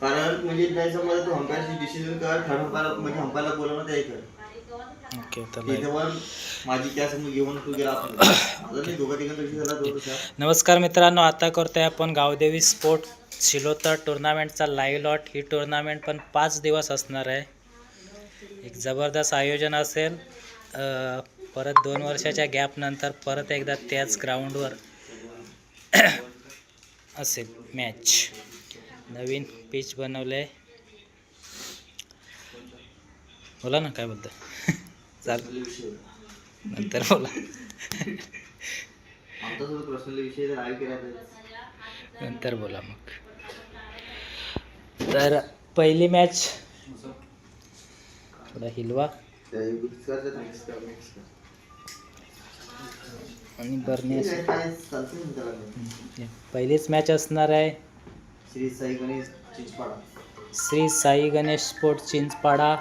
कारण म्हणजे नाही समजा तू अंपायरची डिसिजन कर म्हणजे बोलवणं ते कर. ओके तर तिथे पण माझी त्या समोर घेऊन तू गेला माझं नाही दोघा तिघांचा विषय झाला तो तसा नमस्कार मित्रांनो आता करतोय आपण गावदेवी स्पोर्ट शिलोतर टुर्नामेंटचा लाईव्ह लॉट ही टुर्नामेंट पण पाच दिवस असणार आहे. एक जबरदस्त आयोजन असेल. अ, परत दोन वर्षाच्या गॅपनंतर परत एकदा त्याच ग्राउंडवर असेल मॅच नवीन पीच बनवलं आहे बोला ना काय बोलता चाल. नंतर बोला. नंतर बोला मग. तर पहिली मॅच थोडा हिलवा. आणि बर्नी पहिलीच मॅच असणार आहे. श्री साई गणेश चिंचपाडा. श्री साई गणेश स्पोर्ट चिंचपाडा.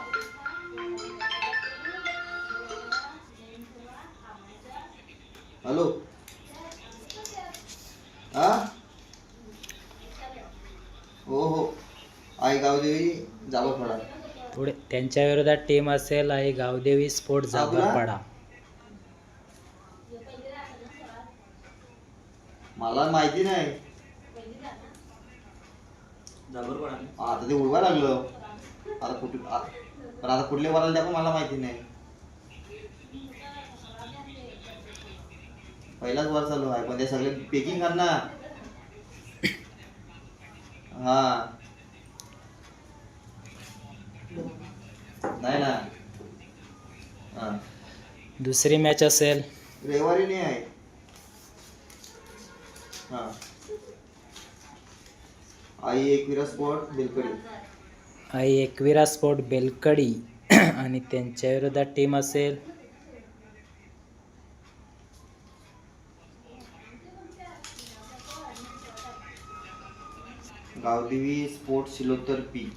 हॅलो. हा? हो हो. आई गावदेवी जाबरपाडा. थोडे त्यांच्या विरोधात टीम असेल आहे गावदेवी स्पोर्ट जाबरपाडा. मला माहिती नाही. आता ते उडवा लागलं. आता कुठे आ- पण आता कुठले वाला त्या पण मला माहिती नाही. पहिलाच वर चालू आहे पण ते सगळे पेकिंग कर ना हा. नाही ना. हा. दुसरी मॅच असेल. रविवारी नाही आहे. हा. आई एकविरा स्पॉट बेलकडी. आई एकविरा स्पोर्ट बेलकडी. आणि त्यांच्या विरोधात टीम असेल. Gavdevi sport Shilottar P.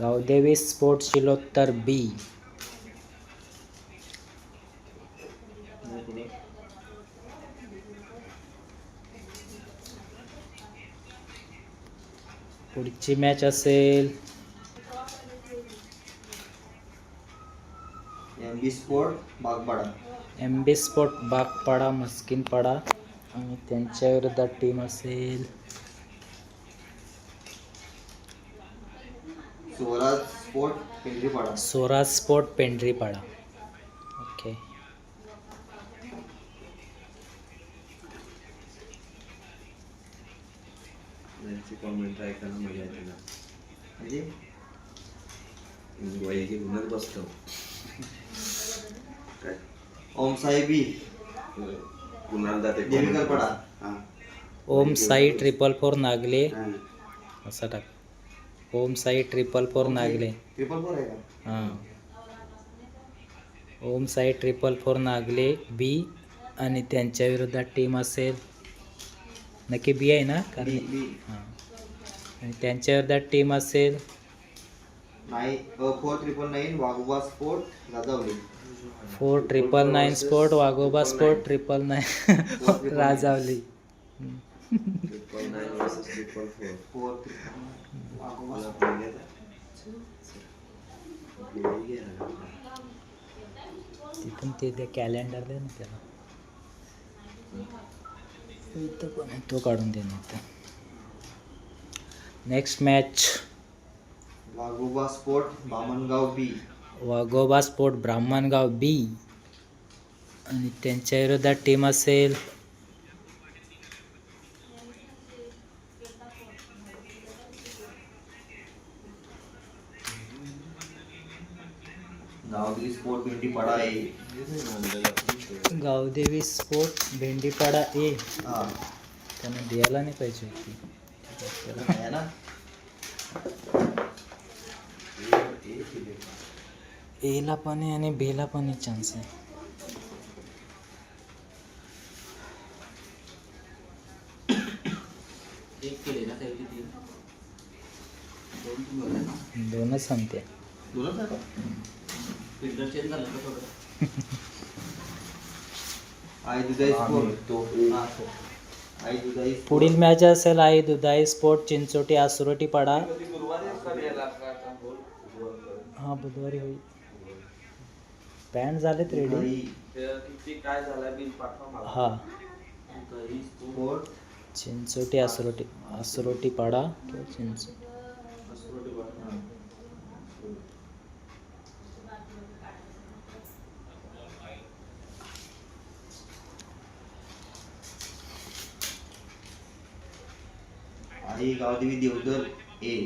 Gavdevi sport Shilottar B. पुढची मॅच असेल. M B sport Bagpada. M B sport Bagpada Maskinpada आणि त्यांच्या विरोधात टीम असेल. Swaraj sport Pimpripada Swaraj sport Pendharipada okay त्यांची कॉमेंट ऐकायला मजा येते ना म्हणजे वय घेऊनच बसतो. काय? ओम साहेबी कुणाला हां. Om Sai triple four Nagle. हां. असा टाक. Om Sai triple four Nagle. Triple four आहे का? हां. Om Sai triple four Nagle B आणि त्यांच्या विरोधात टीम असेल. नक्की बी आहे ना? कारण बी बी. हां. आणि त्यांच्या विरोधात टीम असेल? Four triple nine Waghoba sport Rajavali. Four triple nine sport Waghoba sport triple nine Rajavali. तिथून ते ते कॅलेंडर दे ना त्याला. तो काढून दे ना next match Waghoba sport Bamangaon B Waghoba sport Brahmangaon B आणि त्यांच्या विरोधात टीम असेल गावदेवी स्पोर्ट पिंपरीपाडा आहे गावदेवी स्पोर्ट भेंडीपाडा ए हा त्यांना द्यायला नाही पाहिजे होती त्याला आहे ना एला पण आहे आणि बेला पण आहे चान्स आहे. दोनच सांगते तो हा, पुढील मॅच असेल आई दुधाई स्पोर्ट चिंचोटी आसुरोटी पाडा. हा बुधवारी होईल. पॅन्ट झालेत रेडी काय झालं हा. चिंचोटी आसुरोटी आसुरोटी पाडा. किंवा चिंच Aai Gavdevi Devdar A.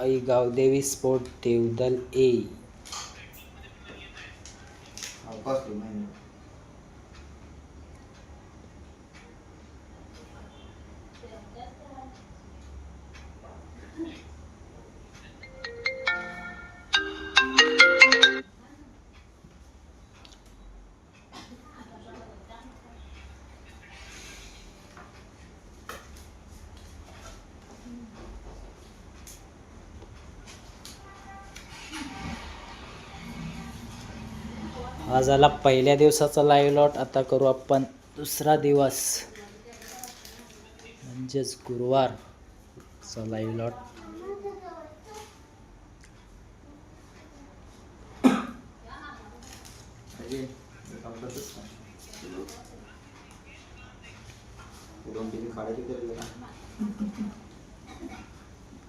Aai Gavdevi sport Devdal A. अवकाश हा झाला पहिल्या दिवसाचा लाईव्ह लॉट आता करू आपण दुसरा दिवस. म्हणजेच गुरुवार चा लाईव्ह लॉट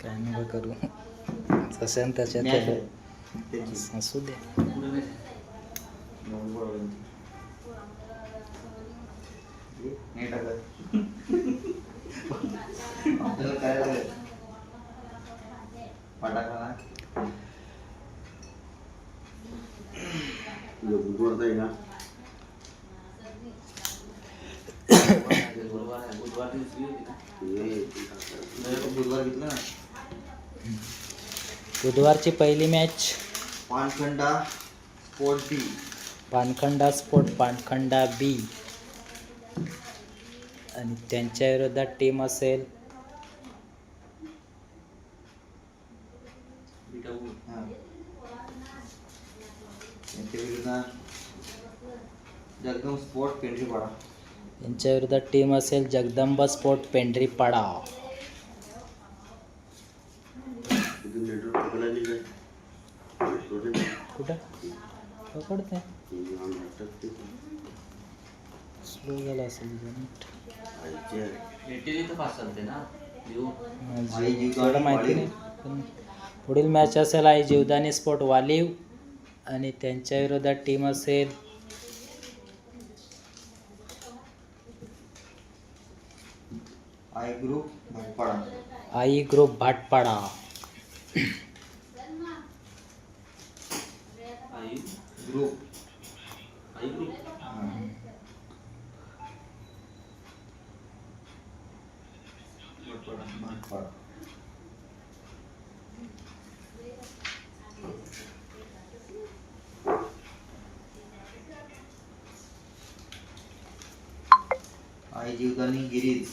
काय नका करू. मॅच त्याच्यात असू दे. आपल्याला काय लागेल फटाका ना बुधवार आहे ना बुधवार बुधवार दिवशी ना बुधवारची पहिली match Pankhanda sport D Pankhanda sport Pankhanda B आणि त्यांच्या विरोधात टीम असेल. हां त्यांच्या विरुद्ध जगदम स्पोर्ट पेंढरीपाडा. यांच्या विरोधात टीम असेल जगदंबा स्पोर्ट पेंढरीपाडा. कुठं? पकडते. स्लो झाला असेल एवढं माहिती नाही पण पुढील मॅच असेल आहे जीवदानी स्पोर्ट वालीव आणि त्यांच्या विरोधात टीम असेल. Aai group Bhatpada. Aai group Bhatpada. Group Bhatpada Aai Jivdani Girish.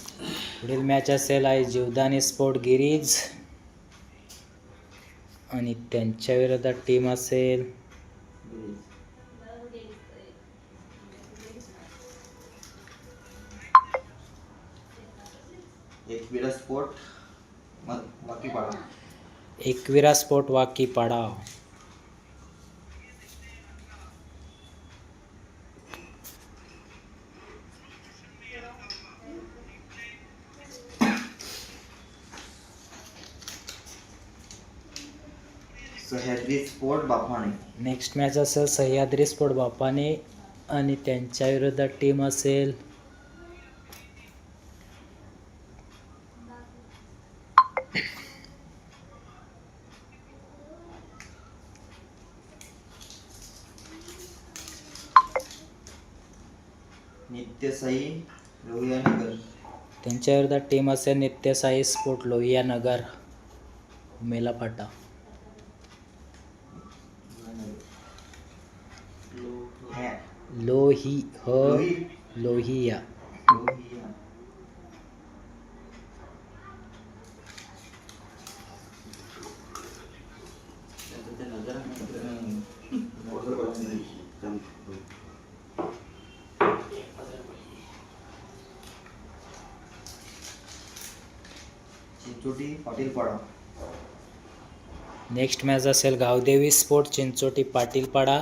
पुढील मॅच असेल आहे जीवदानी स्पोर्ट गिरीज. आणि त्यांच्या विरोधात टीम असेल. गिरीज एक विडा स्पोर्ट मग बाकी पाडा Ekvira sport Vakipada. Sahyadri sport Bafane next match असेल सह्याद्री स्पोर्ट बापाने आणि त्यांच्या विरोधात टीम असेल. नित्यसाई लोहियानगर. त्यांच्या विरोधात टीम असेल नित्यसाई स्पोर्ट लोहिया नगर मेलापाटा हॅ लोही ह लोही. लोहिया लोहिया. चिंचोटी पाटीलपाडा. नेक्स्ट मॅच असेल गावदेवी स्पोर्ट चिंचोटी पाटीलपाडा.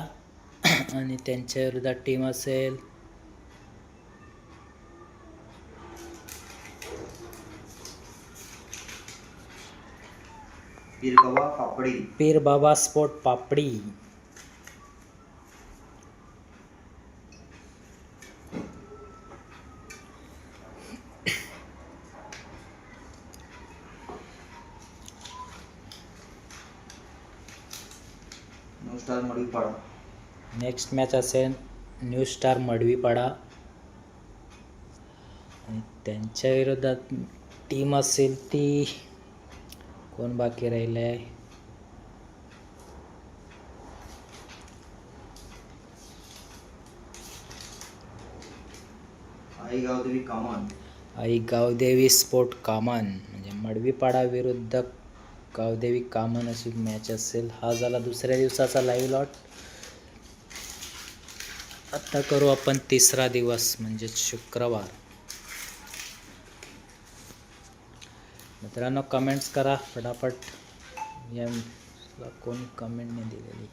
आणि त्यांच्या विरोधात टीम असेल पिरगवा Kapadi Pir Baba sport Papadi new star Madipada next match असेल न्यू स्टार मडवीपाडा. आणि त्यांच्या विरोधात टीम असेल ती कोण बाकी राहिलं आहे आई गावदेवी कामान. आई गावदेवी स्पोर्ट कामन. म्हणजे मडवीपाडा विरुद्ध गावदेवी कामन अशी मॅच असेल. हा झाला दुसऱ्या दिवसाचा लाईव्ह लॉट. आता करू आपण तिसरा दिवस म्हणजे शुक्रवार. मित्रांनो कमेंट्स करा फटाफट. या कोणी कमेंट नाही दिलेली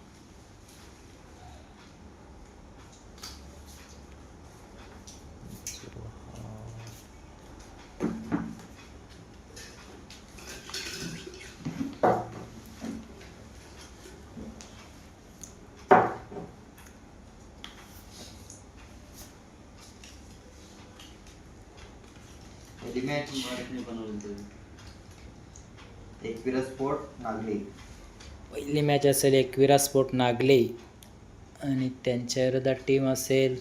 पहिली मॅच एकविरा स्पोर्ट नागली. पहिली मॅच असेल एकविरा स्पोर्ट नागले. आणि त्यांच्या विरोधात टीम असेल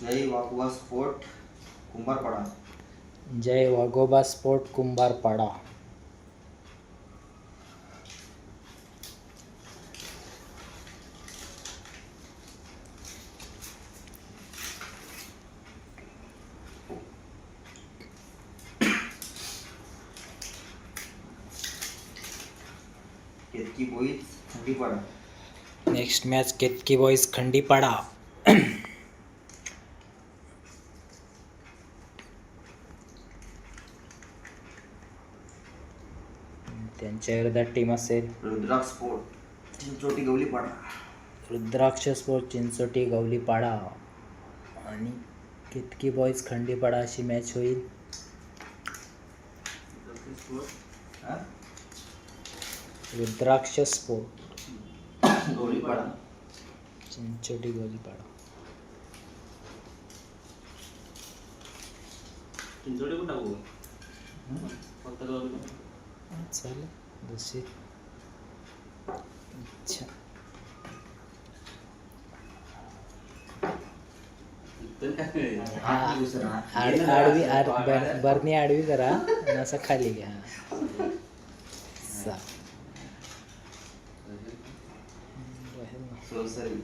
Jai वाकुवा sport Kumbharpada. Jai Waghoba sport Kumbharpada. Ketki boys Thandipada next match Ketki boys Khandipada त्यांच्या विरोधात टीम असेल. रुद्राक्ष स्पोर्ट चिंचोटी गवलीपाडा रुद्राक्ष स्पोर्ट चिंचोटी गवलीपाडा आणि केतकी बॉईज खंडीपाडा अशी मॅच होईल? हा? रुद्राक्ष स्पोर्ट गवलीपाडा चिंचोटी टाकू फक्त पण. चालेल दुसरी अच्छा. आडवी आड बर- बरणी आडवी करा आणि असं खाली घ्या सा. राहील ना. सोलसरी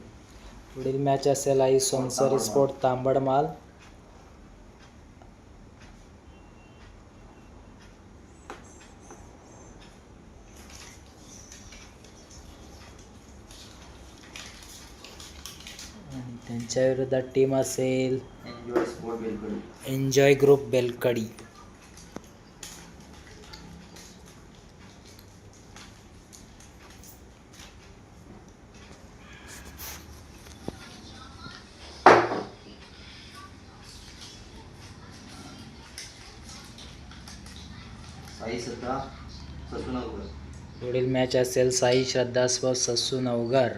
पुढील मॅच असेल आई सोनसरी स्पोर्ट तांबडमाल. त्यांच्या विरोधात टीम असेल एन्जॉय ग्रुप बेलकडी. मॅच असेल साई श्रद्धास्व ससू नवगर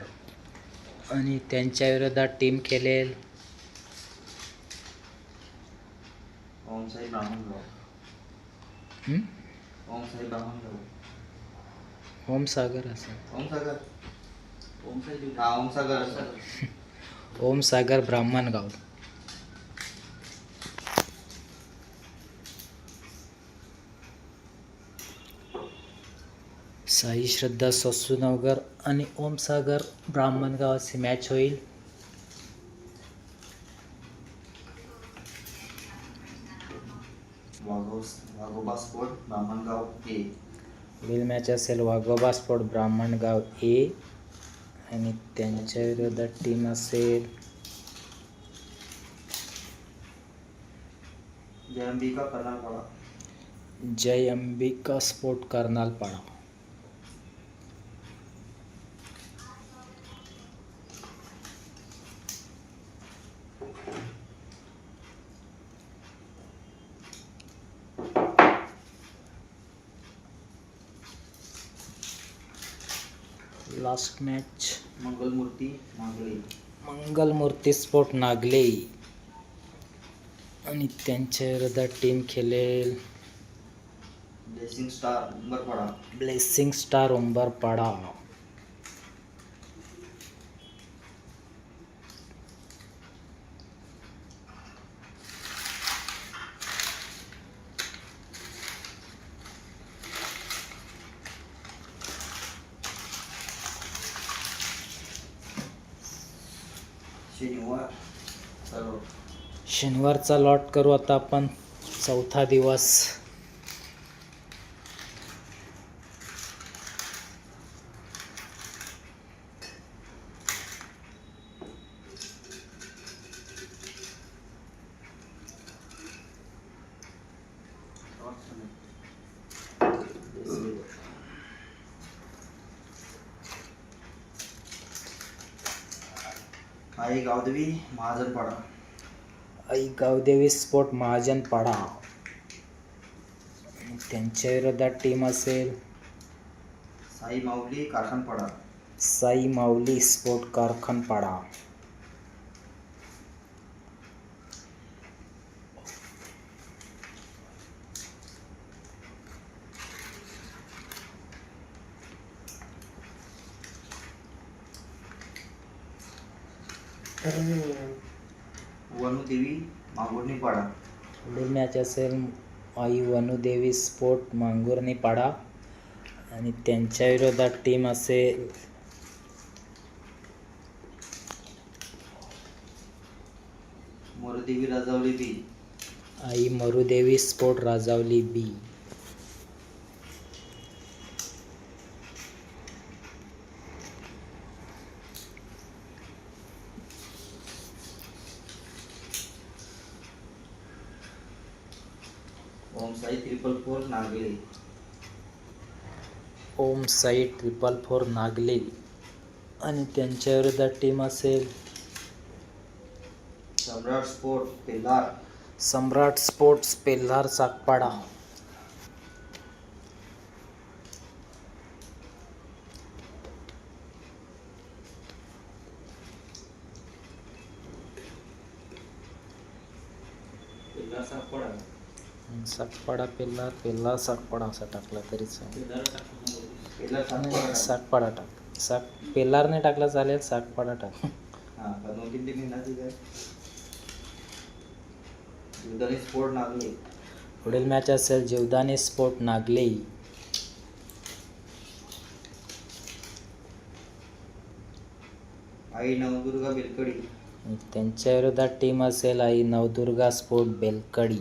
आणि त्यांच्या विरोधात टीम खेळेल. ओम सागर असेल ओम सागर. ओम साई देऊ. हा ओम सागर असं ओम सागर ब्राह्मणगाव साई श्रद्धा ससूनगर आणि ओम सागर ब्राह्मणगाव अशी मॅच होईल. वाघो वाघोबा स्पोर्ट ब्राह्मणगाव ए. पुढील मॅच असेल वाघोबा स्पोर्ट ब्राह्मणगाव ए. आणि त्यांच्या विरोधात टीम असेल. Jai Ambika Karnalpada Jai Ambika sport Karnalpada last match Mangalmurti Mangale. Mangalmurti sport Nagle. आणि त्यांच्या विरोधात टीम खेळेल. Blessing star Umbarpada. Blessing star Umbarpada शनिवार सर्व शनिवारचा लॉट करू आता आपण. चौथा दिवस. आई गावदेवी महाजनपाडा. पडा गावदेवी स्पोर्ट महाजनपाडा आणि त्यांच्या विरोधात टीम असेल. साई माऊली कारखानपाडा. साई माऊली स्पोर्ट कारखानपाडा. वनुदेवी मागुर्णीपाडा. पुढील मॅच असेल आई वनुदेवी स्पोर्ट मांगुर्णीपाडा. आणि त्यांच्या विरोधात टीम असेल Mordevi Rajavali B. Aai Marudevi sport Rajavali B Om Sai triple four Nagle Om Sai triple four Nagle आणि त्यांच्या विरोधात टीम असेल. सम्राट स्पोर्ट पेल्लार सम्राट स्पोर्ट्स पेल्हार सागपाडा पेल्लार सापडा सागपाडा पेल्हार पेल्हार सागपाडा असा टाकला तरी चालेल. पेल्लार टाकून नको. पेल्लार नाही, टाक. टाकला चालेल सागपाडा टाक. हा पुढील मॅच असेल जीवदानी स्पोर्ट नागले. आई नवदुर्गा बेलकडी. त्यांच्या विरोधात टीम असेल आई नवदुर्गा स्पोर्ट बेलकडी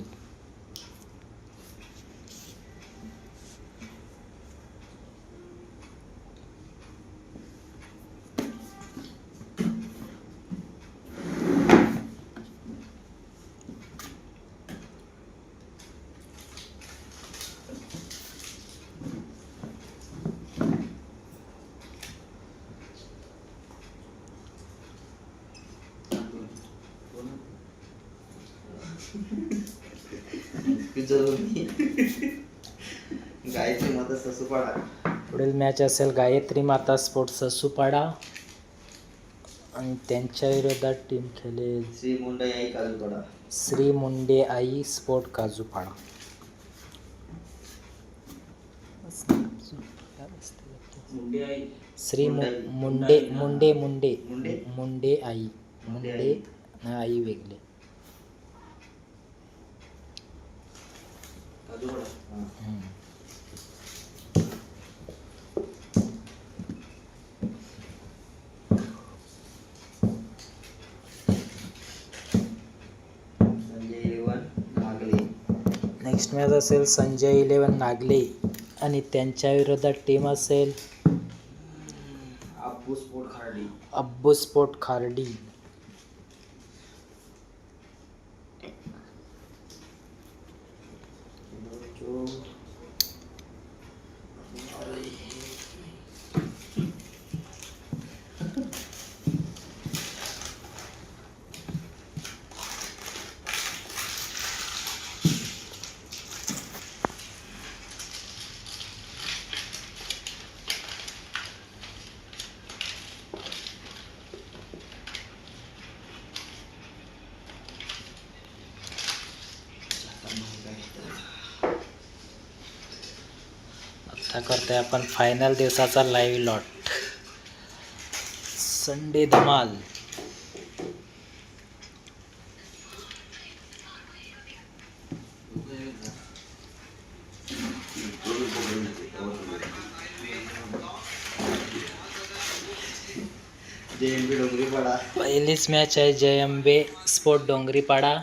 जरूर गायत्री माता ससुपाडा पुढील मॅच असेल गायत्री माता स्पोर्ट ससूपाडा आणि त्यांच्या विरोधात टीम खेळेल श्री मुंडई आई काजूपाडा श्री मुंडे आई स्पोर्ट काजूपाडा मुंडे आई श्री मु- मुंडे. मुंडे मुंडे मुंडे मुंडे? मुंडे आई मुंडे मुंडे आई. वेगळे काजूपाडा. हम्म. Sanjay eleven Nagle next match असेल संजय इलेवन नागले आणि त्यांच्या विरोधात टीम असेल अब्बू अब्बू स्पोर्ट खार्डी. अब्बू पण फायनल दिवसाचा लाईव्ह लॉट संडे धमाल. पहिलीच मॅच आहे जयंबे स्पोर्ट डोंगरीपाडा.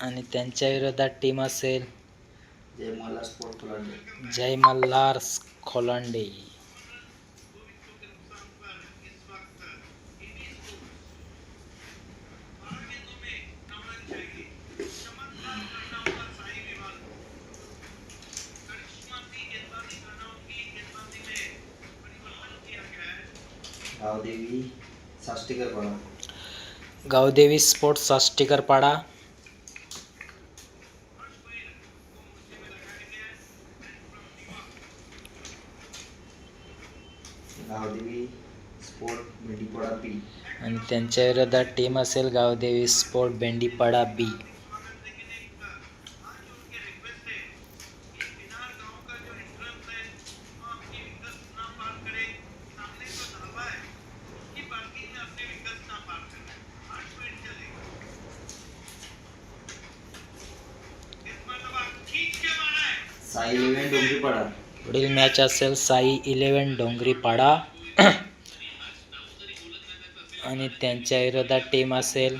आणि त्यांच्या विरोधात टीम असेल जे मला sport Khardi Jai Malhar Kholande. Gavdevi Sashtikarpada Gavdevi sport Sashtikarpada Gavdevi sport Midipoda P आणि त्यांच्या विरोधात टीम असेल Gavdevi sport Bendipada B. Sai eleven Dongripada पुढील मॅच असेल साई इलेवन डोंगरीपाडा. आणि त्यांच्या विरोधात टीम असेल.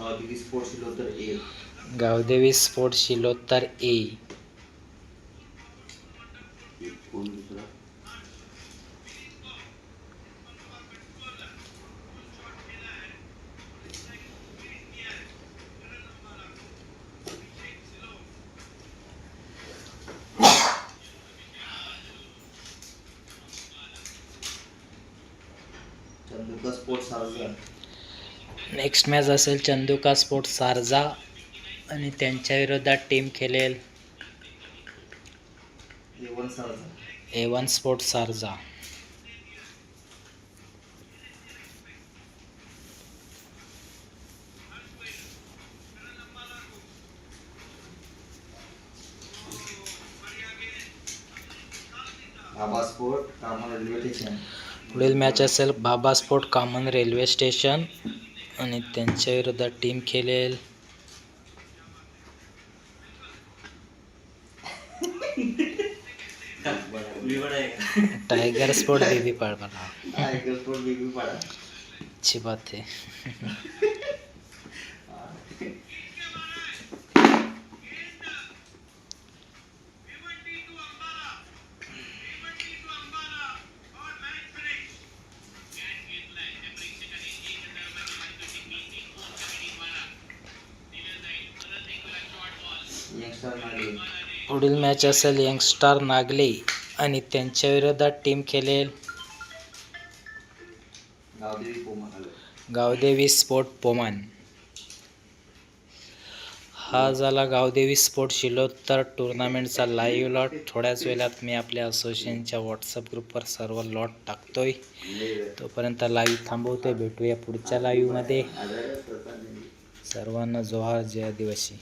गावदेवी स्पोर्ट स्पोर्ट शिलोत्तर ए कोण दुसरा Chanduka sport Sarja next match असेल चंदुका स्पोर्ट सारजा आणि त्यांच्या विरोधात टीम खेळेल. A one sport Sarja. Baba sport Kaman railway station पुढील मॅच असेल Baba sport common railway station आणि त्यांच्या विरोधात टीम खेळेल. आहे? Tiger sport baby Padwala tiger sport baby Pada अच्छी बात है. पुढील मॅच असेल यंगस्टार नागले आणि त्यांच्या विरोधात टीम खेळेल. गावदेवी गावदेवी स्पोर्ट पोमान. हा झाला गावदेवी स्पोर्ट शिलोत्तर टुर्नामेंटचा लाईव्ह लॉट थोड्याच वेळात मी आपल्या असोसिएशनच्या व्हॉट्सअप ग्रुपवर सर्व लॉट टाकतोय. तोपर्यंत लाईव्ह थांबवतोय. भेटूया पुढच्या लाईव्हमध्ये सर्वांना जोहार जय आदिवासी.